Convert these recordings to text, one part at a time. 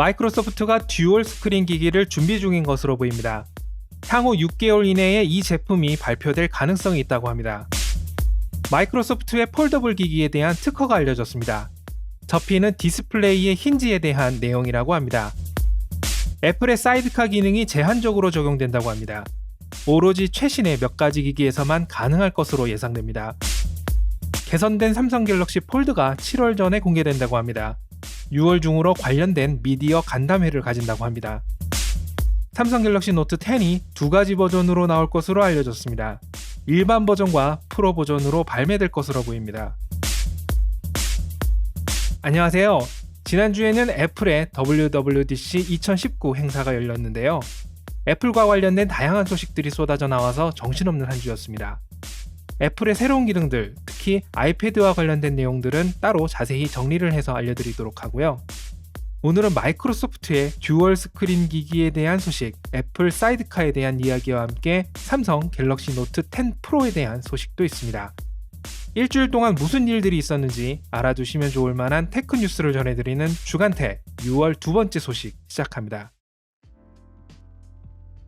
마이크로소프트가 듀얼 스크린 기기를 준비 중인 것으로 보입니다. 향후 6개월 이내에 이 제품이 발표될 가능성이 있다고 합니다. 마이크로소프트의 폴더블 기기에 대한 특허가 알려졌습니다. 접히는 디스플레이의 힌지에 대한 내용이라고 합니다. 애플의 사이드카 기능이 제한적으로 적용된다고 합니다. 오로지 최신의 몇 가지 기기에서만 가능할 것으로 예상됩니다. 개선된 삼성 갤럭시 폴드가 7월 전에 공개된다고 합니다. 6월 중으로 관련된 미디어 간담회를 가진다고 합니다. 삼성 갤럭시 노트 10이 두 가지 버전으로 나올 것으로 알려졌습니다. 일반 버전과 프로 버전으로 발매될 것으로 보입니다. 안녕하세요. 지난주에는 애플의 WWDC 2019 행사가 열렸는데요. 애플과 관련된 다양한 소식들이 쏟아져 나와서 정신없는 한 주였습니다. 애플의 새로운 기능들, 특히 아이패드와 관련된 내용들은 따로 자세히 정리를 해서 알려드리도록 하고요. 오늘은 마이크로소프트의 듀얼 스크린 기기에 대한 소식, 애플 사이드카에 대한 이야기와 함께 삼성 갤럭시 노트 10 프로에 대한 소식도 있습니다. 일주일 동안 무슨 일들이 있었는지 알아두시면 좋을 만한 테크 뉴스를 전해드리는 주간테 6월 두 번째 소식 시작합니다.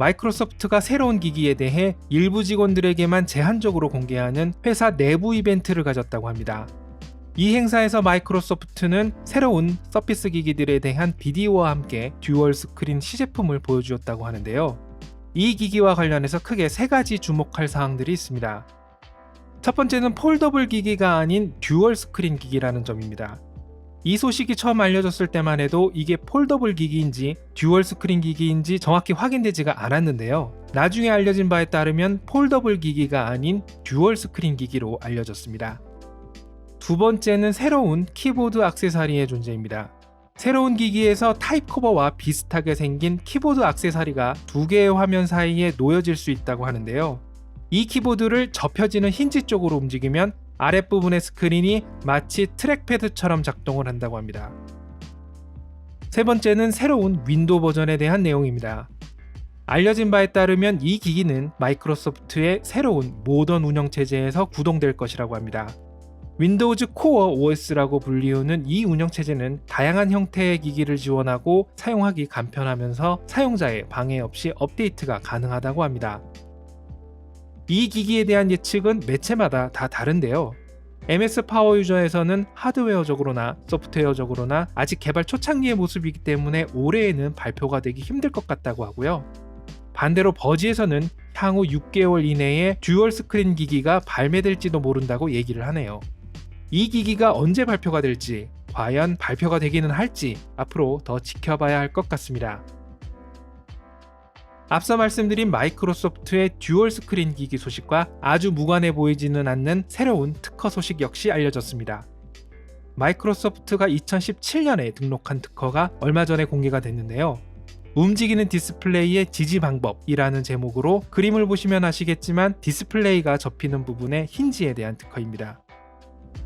마이크로소프트가 새로운 기기에 대해 일부 직원들에게만 제한적으로 공개하는 회사 내부 이벤트를 가졌다고 합니다. 이 행사에서 마이크로소프트는 새로운 서피스 기기들에 대한 비디오와 함께 듀얼 스크린 시제품을 보여주었다고 하는데요. 이 기기와 관련해서 크게 세 가지 주목할 사항들이 있습니다. 첫 번째는 폴더블 기기가 아닌 듀얼 스크린 기기라는 점입니다. 이 소식이 처음 알려졌을 때만 해도 이게 폴더블 기기인지 듀얼 스크린 기기인지 정확히 확인되지가 않았는데요. 나중에 알려진 바에 따르면 폴더블 기기가 아닌 듀얼 스크린 기기로 알려졌습니다. 두 번째는 새로운 키보드 악세사리의 존재입니다. 새로운 기기에서 타입 커버와 비슷하게 생긴 키보드 악세사리가 두 개의 화면 사이에 놓여질 수 있다고 하는데요. 이 키보드를 접혀지는 힌지 쪽으로 움직이면 아랫부분의 스크린이 마치 트랙패드처럼 작동을 한다고 합니다. 세 번째는 새로운 윈도우 버전에 대한 내용입니다. 알려진 바에 따르면 이 기기는 마이크로소프트의 새로운 모던 운영체제에서 구동될 것이라고 합니다. 윈도우즈 코어 OS라고 불리우는 이 운영체제는 다양한 형태의 기기를 지원하고 사용하기 간편하면서 사용자의 방해 없이 업데이트가 가능하다고 합니다. 이 기기에 대한 예측은 매체마다 다 다른데요. MS 파워 유저에서는 하드웨어적으로나 소프트웨어적으로나 아직 개발 초창기의 모습이기 때문에 올해에는 발표가 되기 힘들 것 같다고 하고요. 반대로 버지에서는 향후 6개월 이내에 듀얼 스크린 기기가 발매될지도 모른다고 얘기를 하네요. 이 기기가 언제 발표가 될지, 과연 발표가 되기는 할지 앞으로 더 지켜봐야 할 것 같습니다. 앞서 말씀드린 마이크로소프트의 듀얼 스크린 기기 소식과 아주 무관해 보이지는 않는 새로운 특허 소식 역시 알려졌습니다. 마이크로소프트가 2017년에 등록한 특허가 얼마 전에 공개가 됐는데요. 움직이는 디스플레이의 지지 방법이라는 제목으로 그림을 보시면 아시겠지만 디스플레이가 접히는 부분의 힌지에 대한 특허입니다.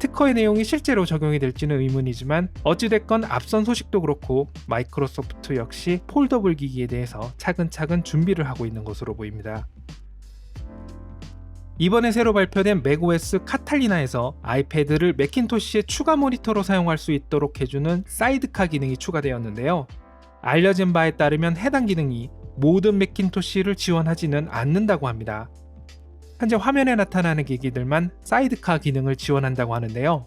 특허의 내용이 실제로 적용이 될지는 의문이지만 어찌됐건 앞선 소식도 그렇고 마이크로소프트 역시 폴더블 기기에 대해서 차근차근 준비를 하고 있는 것으로 보입니다. 이번에 새로 발표된 맥OS 카탈리나에서 아이패드를 매킨토시의 추가 모니터로 사용할 수 있도록 해주는 사이드카 기능이 추가되었는데요. 알려진 바에 따르면 해당 기능이 모든 매킨토시를 지원하지는 않는다고 합니다. 현재 화면에 나타나는 기기들만 사이드카 기능을 지원한다고 하는데요.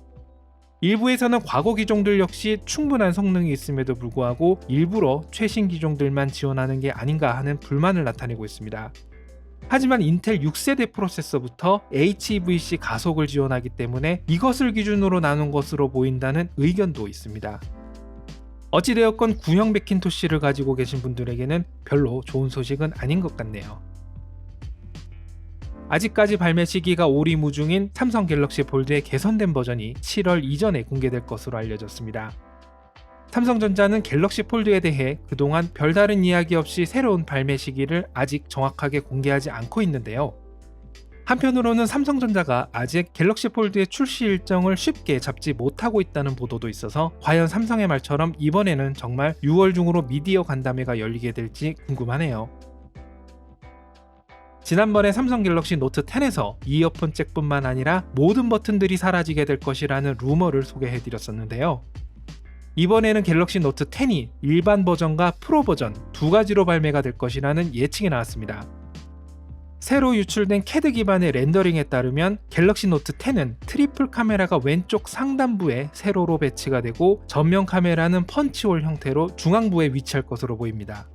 일부에서는 과거 기종들 역시 충분한 성능이 있음에도 불구하고 일부러 최신 기종들만 지원하는 게 아닌가 하는 불만을 나타내고 있습니다. 하지만 인텔 6세대 프로세서부터 HEVC 가속을 지원하기 때문에 이것을 기준으로 나눈 것으로 보인다는 의견도 있습니다. 어찌되었건 구형 맥킨토시를 가지고 계신 분들에게는 별로 좋은 소식은 아닌 것 같네요. 아직까지 발매 시기가 오리무중인 삼성 갤럭시 폴드의 개선된 버전이 7월 이전에 공개될 것으로 알려졌습니다. 삼성전자는 갤럭시 폴드에 대해 그동안 별다른 이야기 없이 새로운 발매 시기를 아직 정확하게 공개하지 않고 있는데요. 한편으로는 삼성전자가 아직 갤럭시 폴드의 출시 일정을 쉽게 잡지 못하고 있다는 보도도 있어서 과연 삼성의 말처럼 이번에는 정말 6월 중으로 미디어 간담회가 열리게 될지 궁금하네요. 지난번에 삼성 갤럭시 노트 10에서 이어폰 잭뿐만 아니라 모든 버튼들이 사라지게 될 것이라는 루머를 소개해 드렸었는데요. 이번에는 갤럭시 노트 10이 일반 버전과 프로 버전 두 가지로 발매가 될 것이라는 예측이 나왔습니다. 새로 유출된 캐드 기반의 렌더링에 따르면 갤럭시 노트 10은 트리플 카메라가 왼쪽 상단부에 세로로 배치가 되고 전면 카메라는 펀치홀 형태로 중앙부에 위치할 것으로 보입니다.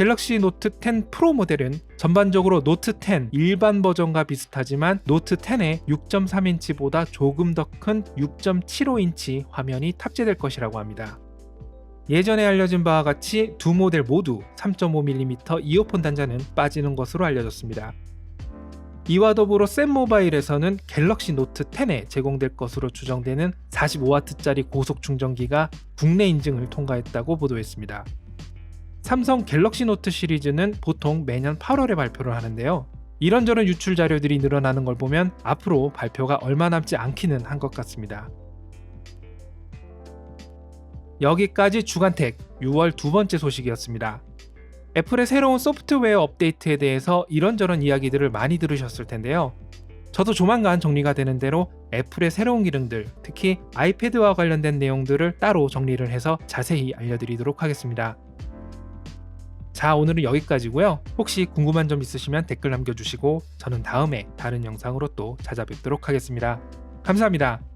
갤럭시 노트 10 프로 모델은 전반적으로 노트 10 일반 버전과 비슷하지만 노트 10에 6.3인치보다 조금 더 큰 6.75인치 화면이 탑재될 것이라고 합니다. 예전에 알려진 바와 같이 두 모델 모두 3.5mm 이어폰 단자는 빠지는 것으로 알려졌습니다. 이와 더불어 샘 모바일에서는 갤럭시 노트 10에 제공될 것으로 추정되는 45W짜리 고속 충전기가 국내 인증을 통과했다고 보도했습니다. 삼성 갤럭시 노트 시리즈는 보통 매년 8월에 발표를 하는데요. 이런저런 유출 자료들이 늘어나는 걸 보면 앞으로 발표가 얼마 남지 않기는 한 것 같습니다. 여기까지 주간택 6월 두 번째 소식이었습니다. 애플의 새로운 소프트웨어 업데이트에 대해서 이런저런 이야기들을 많이 들으셨을 텐데요. 저도 조만간 정리가 되는 대로 애플의 새로운 기능들, 특히 아이패드와 관련된 내용들을 따로 정리를 해서 자세히 알려드리도록 하겠습니다. 자, 오늘은 여기까지고요. 혹시 궁금한 점 있으시면 댓글 남겨주시고 저는 다음에 다른 영상으로 또 찾아뵙도록 하겠습니다. 감사합니다.